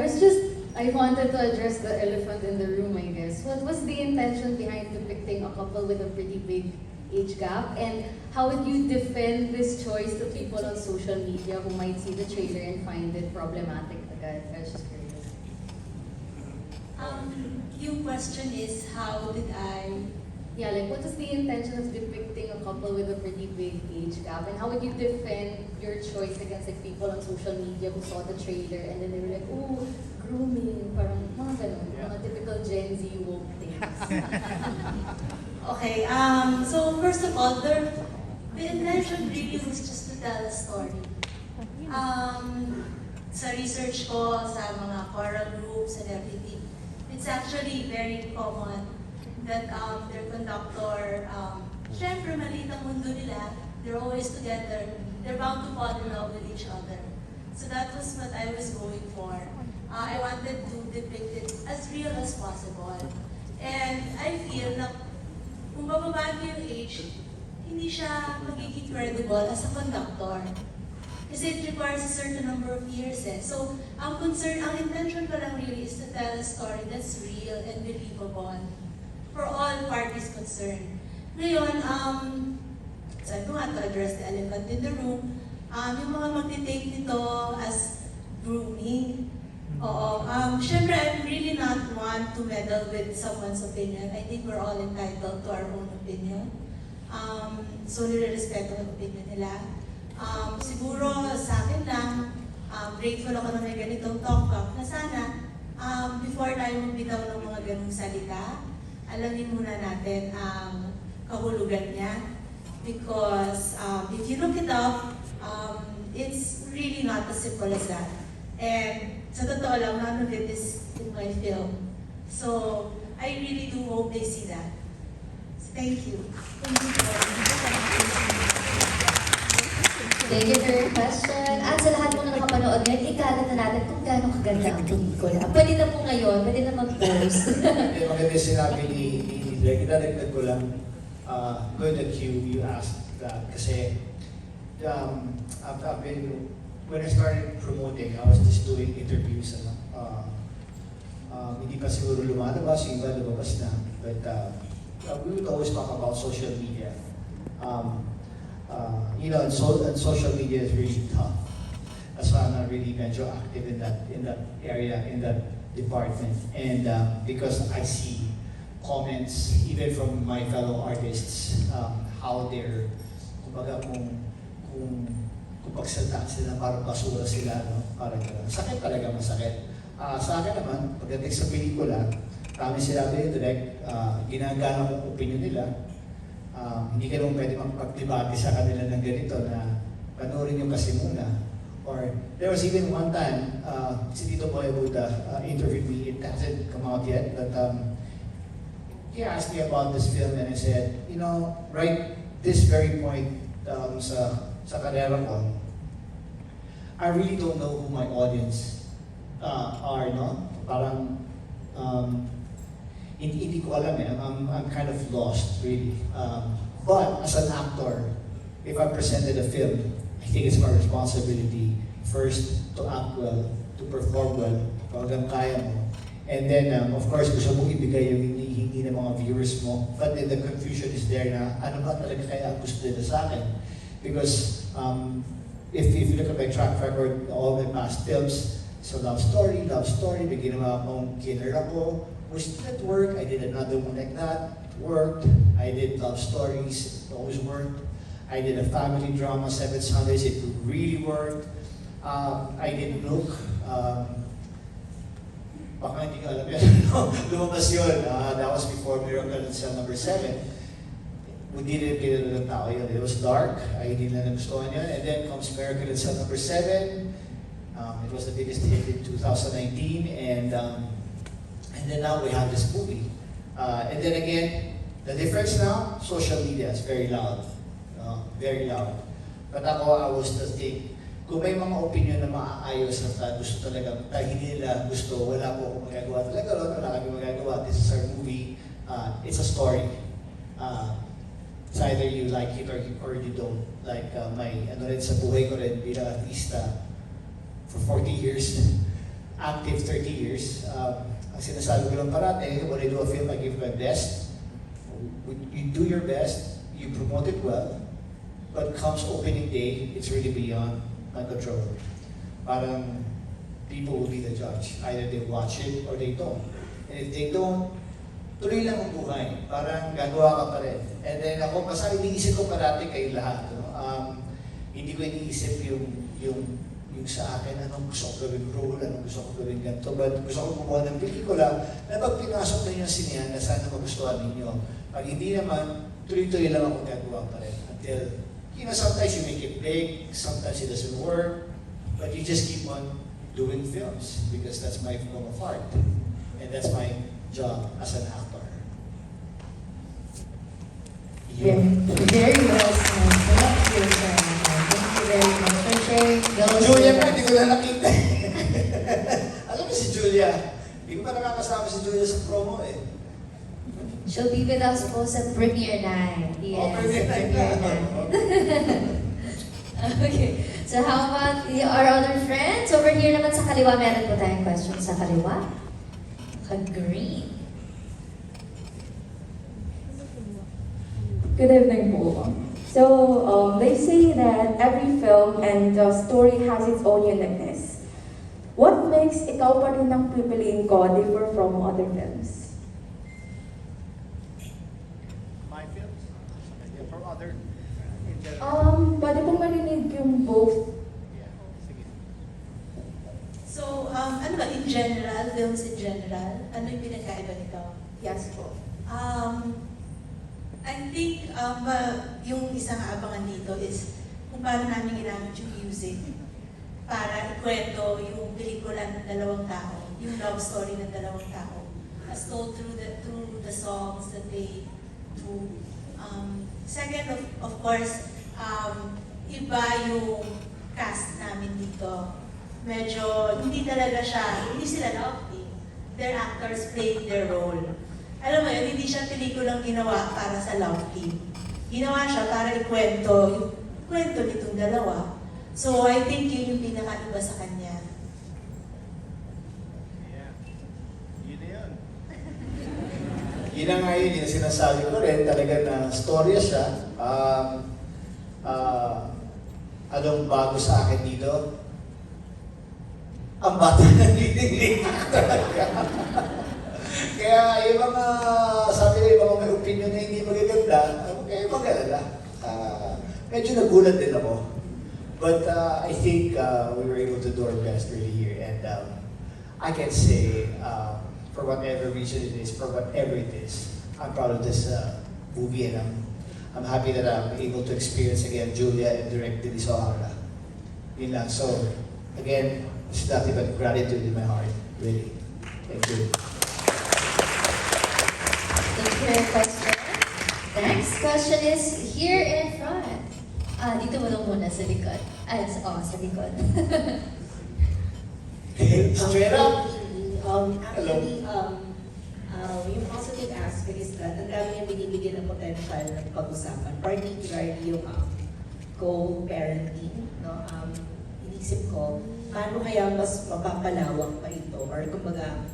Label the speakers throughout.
Speaker 1: I was just, I wanted to address the elephant in the room, I guess. What was the intention behind depicting a couple with a pretty big age gap? And how would you defend this choice to people on social media who might see the trailer and find it problematic agad? I was just curious.
Speaker 2: Um, yung question is, how did I,
Speaker 1: Yeah, like what is the intention of depicting a couple with a pretty big age gap? And how would you defend your choice against like people on social media who saw the trailer and then they were like, oh, grooming, parang mga ganun, mga typical Gen Z woke things.
Speaker 2: okay, um, so first of all, the, the intention really was just to tell a story. Um, sa research ko, sa mga choral groups and everything, it's actually very common that um, their conductor, um, syempre maliit ang mundo nila, they're always together, they're bound to fall in love with each other. So that was what I was going for. Uh, I wanted to depict it as real as possible. And I feel na kung bababa yung age, hindi siya magiging credible as a conductor. Kasi it requires a certain number of years eh. So, ang concern, ang intention ko lang really is to tell a story that's real and believable for all parties concerned. Ngayon, um, sabi ko nga to address the elephant in the room, um, yung mga magtitake nito as grooming, Oo. Um, Siyempre, I'm really not one to meddle with someone's opinion. I think we're all entitled to our own opinion. Um, so, nire-respeto ang opinion nila. Um, siguro, sa akin lang, um, grateful ako na may ganitong talk back na sana, um, before tayo magbitaw ng mga ganung salita, alamin muna natin ang kahulugan niya. Because um, if you look it up, um, it's really not as simple as that. And sa totoo lang, none of it is in my film. So, I really do hope they see that. So, thank you. Thank you
Speaker 3: Thank you for your question. At sa lahat po na nakapanood ngayon, ikalat na natin kung gaano kaganda ang pelikula. Pwede na po ngayon, pwede na mag-post.
Speaker 4: Yung maganda yung sinabi ni Drake, idadagdag ko lang, uh, good that you, you asked that kasi um, I've, I've been, when I started promoting, I was just doing interviews, ano, uh, um, hindi pa siguro lumalabas, yung iba lumabas na, but uh, uh, we would always talk about social media. Um, uh, you know, and, so, and social media is really tough. That's why I'm not really venture active in that in that area in that department. And uh, because I see comments even from my fellow artists um, how they're kumbaga kung kung kung pagsalita sila parang basura sila no parang gano'n. Sakit talaga masakit. Ah, sa akin naman pagdating sa pelikula kami sinabi ni direct uh, ginagana ko opinion nila um, hindi ka naman pwede magpagdebate sa kanila ng ganito na panoorin nyo kasi muna. Or there was even one time, uh, si Tito Boy would uh, uh, interview me, it hasn't come out yet, but um, he asked me about this film and I said, you know, right this very point um, sa, sa karera ko, I really don't know who my audience uh, are, no? Parang, um, hindi, hindi ko alam eh. I'm, I'm kind of lost, really. Um, but as an actor, if I presented a film, I think it's my responsibility first to act well, to perform well, pag kaya mo. And then, um, of course, gusto mong ibigay yung hinihingi ng mga viewers mo. But then the confusion is there na, ano ba talaga kaya ang gusto nila sa akin? Because um, if, if you look at my track record, all my past films, so love story, love story, may ginawa akong killer ako, which didn't work. I did another one like that, it worked. I did love stories, it always worked. I did a family drama, Seven Sundays, it really worked. Um, I did Look, um, baka hindi ka alam yan, lumabas yun. Uh, that was before Miracle in Cell Number 7. Hindi rin pinanood ng tao yun. It was dark, hindi na nagustuhan yun. And then comes Miracle in Cell Number 7. Um, it was the biggest hit in 2019. And um, and then now we have this movie. Uh, and then again, the difference now, social media is very loud. Uh, very loud. But ako, I was to think, kung may mga opinion na maaayos at uh, gusto talaga, dahil hindi nila gusto, wala po akong magagawa talaga ron, wala kami magagawa. This is our movie. Uh, it's a story. Uh, it's either you like it or, or you don't. Like uh, my, ano rin sa buhay ko rin bilang artista, for 40 years, active 30 years. Um, ang sinasabi ko lang parati, when I do a film, I give my best. You do your best, you promote it well, but comes opening day, it's really beyond my control. Parang people will be the judge. Either they watch it or they don't. And if they don't, tuloy lang ang buhay. Parang gagawa ka pa rin. And then ako, basta iniisip ko parati kayo lahat. No? Um, hindi ko iniisip yung, yung, yung sa akin, anong gusto ko gawin role, anong gusto ko gawin ganito. But gusto ko gumawa ng pelikula na pag pinasok na yung sinihan, na sana magustuhan ninyo. Pag hindi naman, tuloy-tuloy lang ako gagawa pa rin. Until, you know, sometimes you make it big, sometimes it doesn't work, but you just keep on doing films because that's my form of art. And that's my job as an actor.
Speaker 1: Very, very well said. Thank you, sir. Thank you very much for sharing those.
Speaker 4: Julia pa, hindi ko na nakita. Alam mo si Julia, hindi ko pa nakakasama si Julia sa promo eh.
Speaker 3: She'll be with us po sa premiere night. Yes,
Speaker 4: Oh, premiere night
Speaker 3: premiere night. okay. So how about the, our other friends? Over here naman sa kaliwa, meron po tayong question sa kaliwa. Ka-green.
Speaker 5: Good evening po. So, um, they say that every film and uh, story has its own uniqueness. What makes Ikaw Pa Rin Ang Pipiliin Ko differ from other films? Um, pwede pong marinig yung both.
Speaker 2: So, um, ano ba, in general, films in general, ano yung pinagkaiba nito?
Speaker 5: Yes po.
Speaker 2: Um, I think um, uh, yung isang abangan dito is kung paano namin ginamit yung music para ikwento yung pelikula ng dalawang tao, yung love story ng dalawang tao, as told through the through the songs that they do. Um, second, of, of course, um, iba yung cast namin dito. Medyo hindi talaga siya, hindi sila team. Their actors played their role. Alam mo yun, hindi siya pelikulang ginawa para sa love team. Ginawa siya para ikwento yung kwento nitong dalawa. So I think yun yung pinakaiba sa kanya.
Speaker 4: Yeah. Yun na yun. Yun nga yun, yung sinasabi ko rin, talaga na storya siya. Um, ah, anong bago sa akin dito? Ang bata na dinilig talaga. Kaya yung mga, sabi ko yung mga may opinion na hindi magaganda, okay, mag-alala. Ah, medyo nagulat din ako. But uh, I think uh, we were able to do our best really here. And um, I can say, um, for whatever reason it is, for whatever it is, I'm proud of this uh, movie and I'm, I'm happy that I'm able to experience again Julia and direct Denise O'Hara. Yun lang. So, again, it's nothing but gratitude in my heart, really. Thank you.
Speaker 3: Thank you for your question. The next question is here in front. Ah, dito mo lang muna sa likod. Ah, sa, oh, sa likod.
Speaker 4: Straight up.
Speaker 6: Um,
Speaker 4: Hello.
Speaker 6: actually, um, uh, yung positive aspect is that ang dami niya binibigyan ng potential na pag-usapan, particularly yung um, co-parenting. No? Um, inisip ko, paano kaya mas mapapalawak pa ito? Or kumbaga,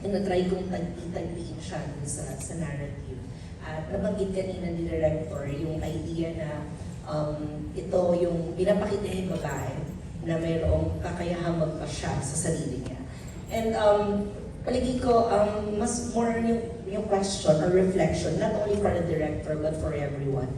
Speaker 6: na-try kong tagpi-tagpiin siya sa, sa narrative. At nabanggit kanina ni director yung idea na um, ito yung pinapakita yung babae na mayroong kakayahang magpasya sa sarili niya. And um, palagi ko, um, mas more yung, yung question or reflection, not only for the director but for everyone,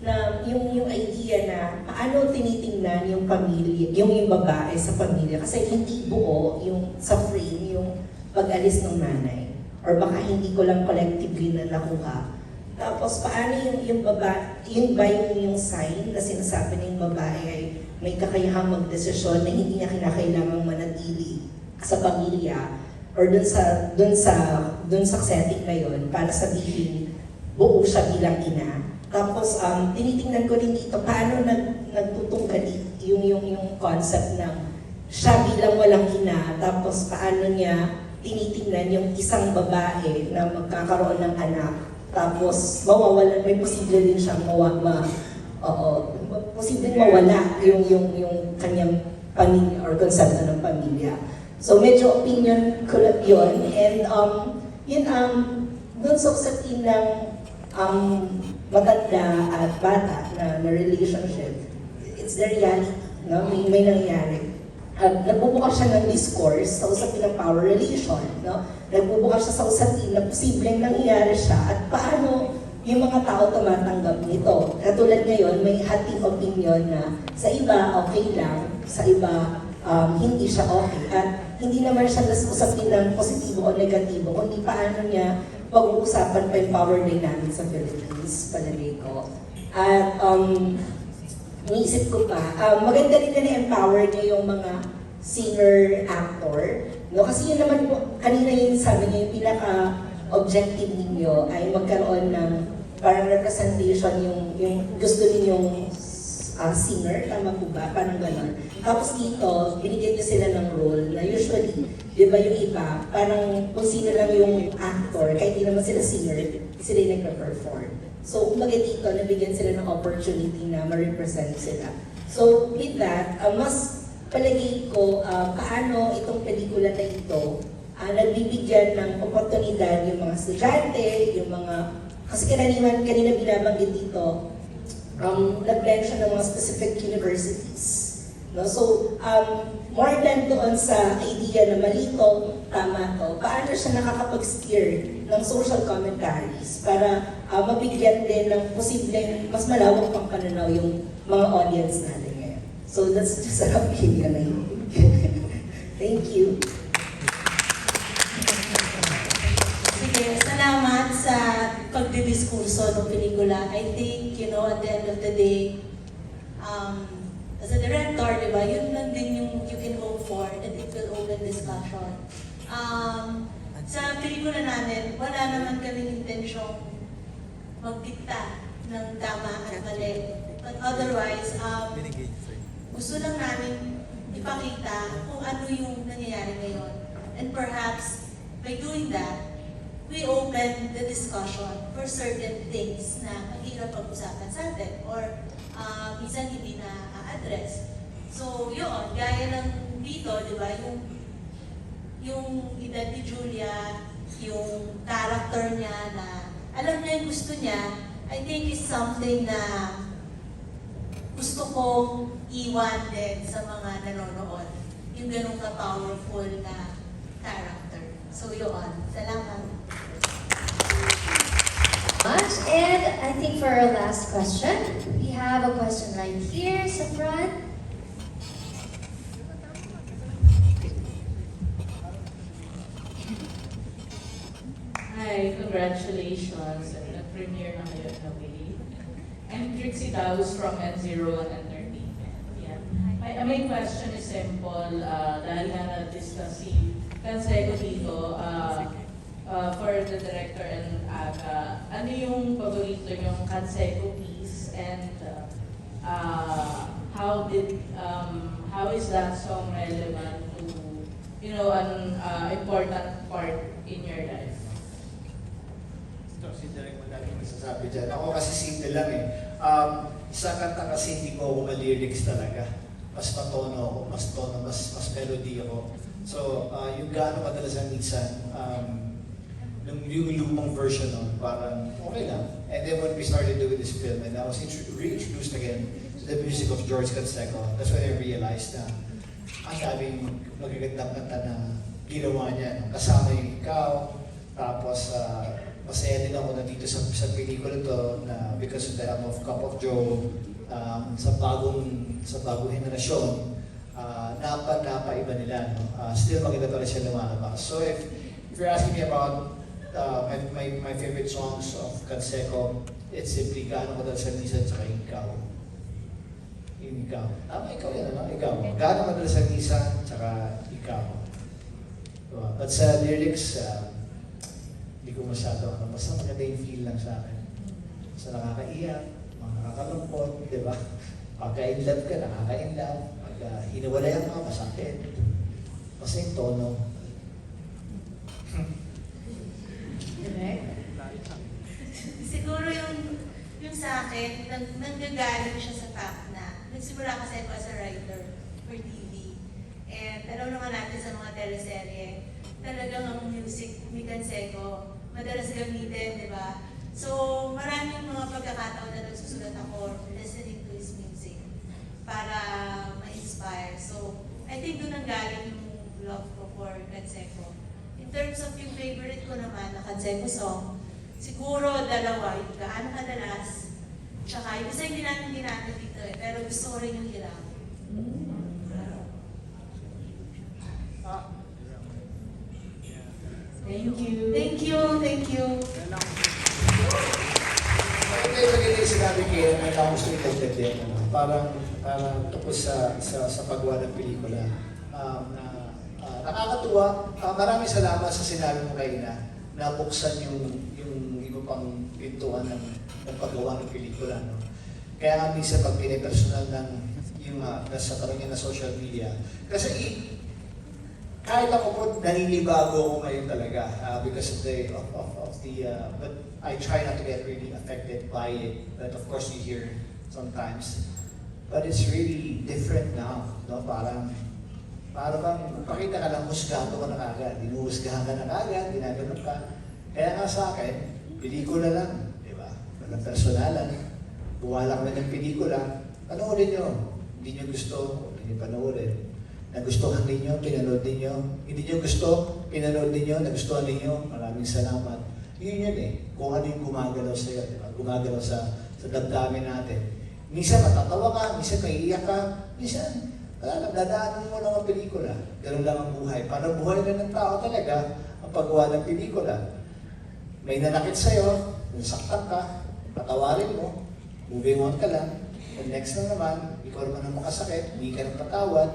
Speaker 6: na yung, yung idea na paano tinitingnan yung pamilya, yung, yung babae sa pamilya. Kasi hindi buo yung sa frame, yung pag-alis ng nanay. Or baka hindi ko lang collectively na nakuha. Tapos paano yung, yung baba, yun ba yung, yung sign na sinasabi ng babae ay may kakayahang magdesisyon na hindi niya kinakailangang manatili sa pamilya or dun sa dun sa dun sa setting na yun para sabihin buo siya bilang ina. Tapos um, tinitingnan ko din dito paano nag nagtutunggali yung yung yung concept ng siya bilang walang ina tapos paano niya tinitingnan yung isang babae na magkakaroon ng anak tapos mawawalan may posible din siyang mawa, ma, oo, posibleng mawala yung yung yung kanyang pamilya or konsepto ng pamilya. So medyo opinion ko yun. And um, yun, um, dun sa usapin ng um, matanda at bata na, na relationship, it's the reality. No? May, may nangyari. At nagbubukas siya ng discourse sa usapin ng power relation. No? Nagbubukas siya sa usapin na posibleng nangyayari siya at paano yung mga tao tumatanggap nito. Katulad ngayon, may hating opinion na sa iba okay lang, sa iba um, hindi siya okay. At hindi naman siya usapin ng positibo o negatibo, kundi paano niya pag-uusapan pa yung power dynamics sa Philippines, palagay ko. At um, Iniisip ko pa, um, maganda rin na na-empower niyo yung mga singer-actor. No? Kasi yun naman po, kanina yung sabi niyo, yung pinaka-objective ninyo ay magkaroon ng parang representation yung, yung gusto ninyong uh, singer, tama po ba? Parang gano'n. Tapos dito, binigyan niyo sila ng role na usually, di ba yung iba, parang kung sino lang yung actor, kahit hindi naman sila singer, sila yung nagpa-perform. So, umaga dito, nabigyan sila ng opportunity na ma-represent sila. So, with that, uh, mas palagay ko uh, paano itong pelikula na ito uh, nagbibigyan ng oportunidad yung mga estudyante, yung mga... Kasi karaniwan, kanina binabanggit dito, um, nag-blend siya ng mga specific universities. No? So, um, more than doon sa idea na mali to, tama to, paano siya nakakapag-steer ng social commentaries para uh, mabigyan din ng posibleng mas malawak pang pananaw yung mga audience natin ngayon. So, that's just an opinion na yun. Thank you.
Speaker 2: Sige, salamat sa pagdidiskurso ng pelikula. I think, you know, at the end of the day, um, as a director, di ba, yun lang din yung you can hope for, that it will open discussion. Um, sa pelikula namin, wala naman kami intensyong magdikta ng tama at mali. But otherwise, um, gusto lang namin ipakita kung ano yung nangyayari ngayon. And perhaps, by doing that, we open the discussion for certain things na mahirap pag-usapan sa atin or uh, minsan hindi na a-address. So, yun, gaya ng dito, di ba, yung yung edad ni Julia, yung character niya na alam niya yung gusto niya, I think is something na gusto kong iwan din sa mga nanonood. Yung ganun ka-powerful na character. So yun, salamat.
Speaker 3: Much. And I think for our last question, we have a question right here sa front.
Speaker 7: Hi, congratulations. Nag-premiere na kayo na. I'm Trixie Daus from N01 Entertainment. Yeah. My, my question is simple. Uh, dahil nga na-discuss si Canseco dito, uh, uh, for the director and Aga, ano yung paborito yung Canseco piece and uh, uh, how did, um, how is that song relevant to, you know, an uh, important part in your life?
Speaker 4: Ito, si Derek madaming masasabi dyan. Ako kasi simple lang eh. Um, sa kanta kasi hindi ko ako ma-lyrics talaga. Mas matono ako, mas tono, mas, mas melody ako. So, uh, yung gaano kadalasan minsan, um, nung yung lumang version nun, parang okay lang. And then when we started doing this film, and I was intro- reintroduced again to the music of George Canseco, that's when I realized na ang daming magagandang kanta na ginawa niya. No? Kasama yung ikaw, tapos uh, masaya din ako na dito sa, sa pelikula to na because of the help of Cup of Joe um, sa bagong sa bagong henerasyon uh, napa napa iba nila no? uh, still maganda pa rin siya lumalabas so if, if you're asking me about uh, my, my, my favorite songs of Canseco it's simply Gaano Ka Sa Misa tsaka Ikaw yung Ikaw tama ikaw yan ano ikaw Gaano Ka Sa Misa tsaka Ikaw diba? but sa lyrics uh, hindi ko masyado ano, basta maganda yung feel lang sa akin. Basta nakakaiyak, mga nakakalungkot, di ba? Pagka in love ka, nakaka-in love. Pagka hiniwalayan ka, masakit. Basta yung tono.
Speaker 1: Correct?
Speaker 2: Siguro yung, yung sa akin, nang, nanggagaling siya sa fact na nagsimula kasi ako as a writer for TV. And alam naman natin sa mga teleserye, talagang ang music ni Canseco, madalas gamitin, di ba? So, maraming mga pagkakataon na nagsusulat ako listening to his music para ma-inspire. So, I think doon ang galing yung love ko for Canseco. In terms of yung favorite ko naman na Canseco song, siguro dalawa, yung gaano kadalas, yung isa hindi natin ginamit dito eh, pero gusto ko rin yung hirap.
Speaker 7: Thank you.
Speaker 2: Thank you, thank you.
Speaker 4: Ito yung maganda yung sinabi kayo, may ako gusto i-content din. ano, Parang, parang tungkol sa, sa, sa paggawa ng pelikula. Um, na, ah, nakakatuwa. Ah, maraming salamat sa sinabi mo kayo na nabuksan yung, yung iba pang pintuan ng, ng paggawa ng pelikula. No? Kaya nga minsan pag pinipersonal ng yung uh, nasa parang na social media. Kasi kahit ako po naninibago ako ngayon talaga uh, because of the of, of, of the uh, but I try not to get really affected by it. But of course you hear sometimes. But it's really different now no? Parang para bang pakita ka lang husgado ka na kagad. Dinuhusgahan ka na kagad ginaganon ka. Kaya nga sa akin pelikula lang di ba? Walang personalan buwala kami ng pelikula panoorin nyo hindi nyo gusto hindi nyo panoorin nagustuhan ninyo, pinanood ninyo. Hindi nyo gusto, pinanood ninyo, nagustuhan ninyo. Maraming salamat. Yun yun eh. Kung ano yung gumagalaw sa? Gumagalaw sa, sa damdamin natin. Minsan matatawa ka, minsan maiiyak ka, minsan wala lang, dadaanan mo lang ang pelikula. Ganun lang ang buhay. Para buhay na ng tao talaga ang paggawa ng pelikula. May nanakit sa'yo, nasaktan ka, patawarin mo, moving on ka lang. And next na naman, ikaw naman ang makasakit, hindi ka nang patawad,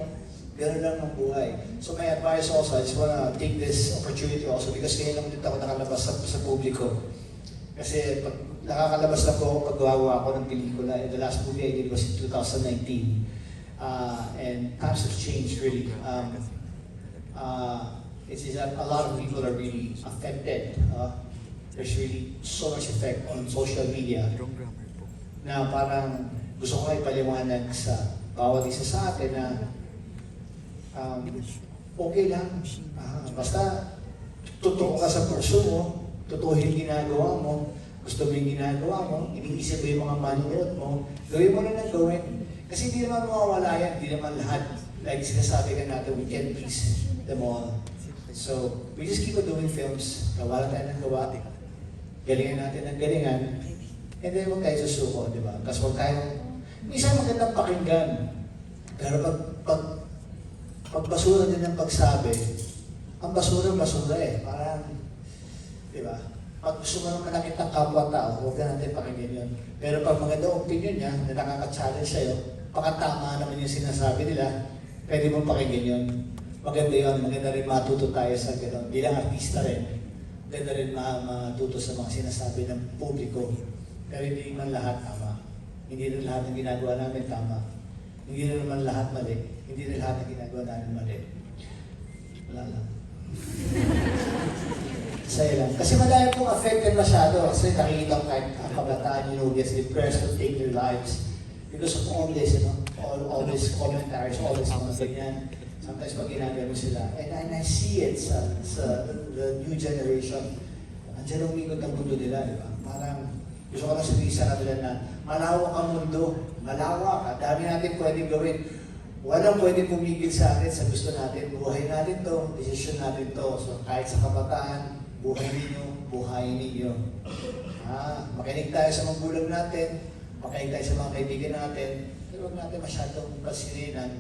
Speaker 4: Ganun lang ang buhay. So my advice also, I just wanna take this opportunity also because ngayon lang din ako nakalabas sa, sa publiko. Kasi pag nakakalabas lang po pag gawa ako ng pelikula, and the last movie I did was in 2019. Uh, and times have changed really. Um, uh, it's that a lot of people are really affected. Uh, there's really so much effect on social media na parang gusto ko ipaliwanag sa bawat isa sa atin na um, okay lang. Ah, basta totoo ka sa person mo, totoo yung ginagawa mo, gusto mo yung ginagawa mo, iniisip mo yung mga manonood mo, gawin mo na ng gawin. Kasi hindi naman mawawala yan, hindi naman lahat. Like sinasabi ka natin, we can please them all. So, we just keep on doing films, gawa tayo ng gawa, galingan natin ng galingan, and then huwag tayo susuko, di ba? Tapos huwag tayo, minsan magandang pakinggan, pero pag, pag pag basura din ang pagsabi, ang basura, basura eh. Parang, di ba? Pag gusto mo naman nakita ang kapwa-tao, huwag na natin pakinggan yun. Pero pag maganda opinion niya na nakaka-challenge sa'yo, pakatama naman yung sinasabi nila, pwede mong pakinggan yun. Maganda yun, maganda rin matuto tayo sa gano'n. Bilang artista rin, maganda rin ma- matuto sa mga sinasabi ng publiko. Pero hindi man lahat tama. Hindi rin lahat ng ginagawa namin tama. Hindi rin naman lahat mali. Hindi rin lahat ng ginagawa namin mali. Wala lang. Saya lang. Kasi madami pong affected masyado. Kasi nakikita ko kahit kabataan, yes, the prayers to take their lives because of all this, you know, all, all these commentaries, all this mga ganyan. Sometimes pag ginagawa sila. And, and I see it sa, sa the, new generation. Andiyan ang umikot ang mundo nila, di ba? Parang gusto ko lang sabihin sa kanila na malawak ang mundo, malawak, ang dami natin pwedeng gawin. Walang pwedeng pumigil sa atin sa gusto natin. Buhay natin to, desisyon natin to. So kahit sa kabataan, buhay ninyo, buhay ninyo. Ah, makinig tayo sa mga bulag natin, makinig tayo sa mga kaibigan natin, pero huwag natin masyadong pasinin ang,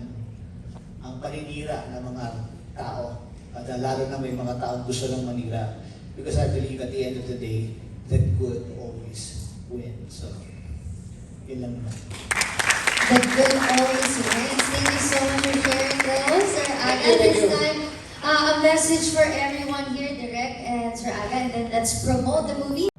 Speaker 4: paninira ng mga tao. At lalo na may mga taong gusto lang manira. Because I believe at the end of the day, that good always wins. So, yun lang naman.
Speaker 3: The good always wins. Thank you so much for sharing those, Sir Aga. This time, uh, a message for everyone here, Direct and Sir Aga, and then let's promote the movie.